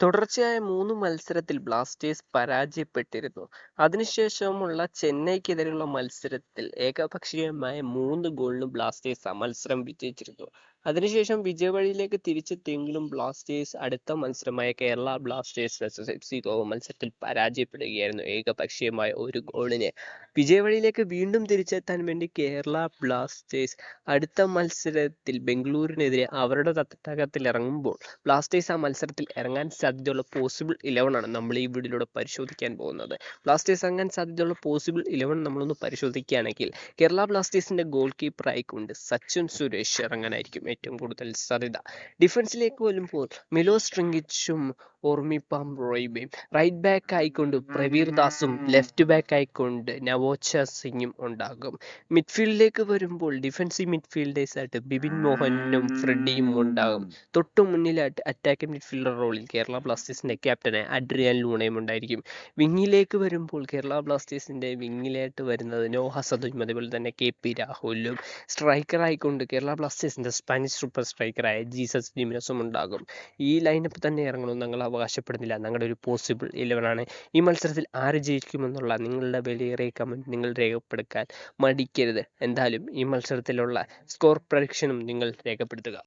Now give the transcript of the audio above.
തുടർച്ചയായ മൂന്ന് മത്സരത്തിൽ ബ്ലാസ്റ്റേഴ്സ് പരാജയപ്പെട്ടിരുന്നു. അതിനുശേഷമുള്ള ചെന്നൈക്കെതിരെയുള്ള മത്സരത്തിൽ ഏകപക്ഷീയമായ മൂന്ന് ഗോളിന് ബ്ലാസ്റ്റേഴ്സ് ആ മത്സരം വിജയിച്ചിരുന്നു. അതിനുശേഷം വിജയവഴിയിലേക്ക് തിരിച്ചെത്തിയെങ്കിലും ബ്ലാസ്റ്റേഴ്സ് അടുത്ത മത്സരമായ Kerala Blasters versus FC Goa Goa മത്സരത്തിൽ പരാജയപ്പെടുകയായിരുന്നു ഏകപക്ഷീയമായ ഒരു ഗോളിന്. വിജയവഴിയിലേക്ക് വീണ്ടും തിരിച്ചെത്താൻ വേണ്ടി കേരള ബ്ലാസ്റ്റേഴ്സ് അടുത്ത മത്സരത്തിൽ ബംഗളൂരിനെതിരെ അവരുടെ തട്ടകത്തിൽ ഇറങ്ങുമ്പോൾ ബ്ലാസ്റ്റേഴ്സ് ആ മത്സരത്തിൽ ഇറങ്ങാൻ സാധ്യതയുള്ള പോസിബിൾ ഇലവൻ ആണ് നമ്മൾ ഈ വീഡിയോയിലൂടെ പരിശോധിക്കാൻ പോകുന്നത്. ബ്ലാസ്റ്റേഴ്സ് അങ്ങനെ സാധ്യതയുള്ള പോസിബിൾ ഇലവൻ നമ്മളൊന്ന് പരിശോധിക്കുകയാണെങ്കിൽ കേരള ബ്ലാസ്റ്റേഴ്സിന്റെ ഗോൾ കീപ്പർ ആയിക്കൊണ്ട് സച്ചിൻ സുരേഷ് ഇറങ്ങാനായിരിക്കും ഏറ്റവും കൂടുതൽ സാധ്യത. ഡിഫൻസിലേക്ക് വരുമ്പോൾ മിലോസ് ട്രിങ്കിച്ചും ഓർമിപ്പാം റോയിബയും റൈറ്റ് ബാക്ക് ആയിക്കൊണ്ട് പ്രവീർ ദാസും ലെഫ്റ്റ് ബാക്ക് ആയിക്കൊണ്ട് നവോച്ച സിംഗും ഉണ്ടാകും. മിഡ്ഫീൽഡിലേക്ക് വരുമ്പോൾ ഡിഫൻസീവ് മിഡ്ഫീൽഡേഴ്സ് ആയിട്ട് ബിബിൻ മോഹനും ഫ്രെഡിയും ഉണ്ടാകും. തൊട്ടു മുന്നിലായിട്ട് അറ്റാക്കിംഗ് മിഡ്ഫീൽഡർ റോളിൽ കേരള ബ്ലാസ്റ്റേഴ്സിന്റെ ക്യാപ്റ്റനായ അഡ്രിയൻ ലൂണയും ഉണ്ടായിരിക്കും. വിങ്ങിലേക്ക് വരുമ്പോൾ കേരള ബ്ലാസ്റ്റേഴ്സിന്റെ വിങ്ങിലായിട്ട് വരുന്നത് നോഹ സദുജും അതുപോലെ തന്നെ കെ പി രാഹുലും. സ്ട്രൈക്കർ ആയിക്കൊണ്ട് കേരള ബ്ലാസ്റ്റേഴ്സിന്റെ സ്പാനിഷ് സൂപ്പർ സ്ട്രൈക്കറായ ജീസസ് ജിമിനസും ഉണ്ടാകും. ഈ ലൈനപ്പ് തന്നെ ഇറങ്ങണം ഞങ്ങൾ അവകാശപ്പെടുന്നില്ല. ഞങ്ങളുടെ ഒരു പോസിബിൾ ആണ്. ഈ മത്സരത്തിൽ ആര് ജയിക്കുമെന്നുള്ള നിങ്ങളുടെ വിലയേറിയ കമന്റ് നിങ്ങൾ രേഖപ്പെടുത്താൻ മടിക്കരുത്. എന്തായാലും ഈ മത്സരത്തിലുള്ള സ്കോർ പ്രഡിക്ഷനും നിങ്ങൾ രേഖപ്പെടുത്തുക.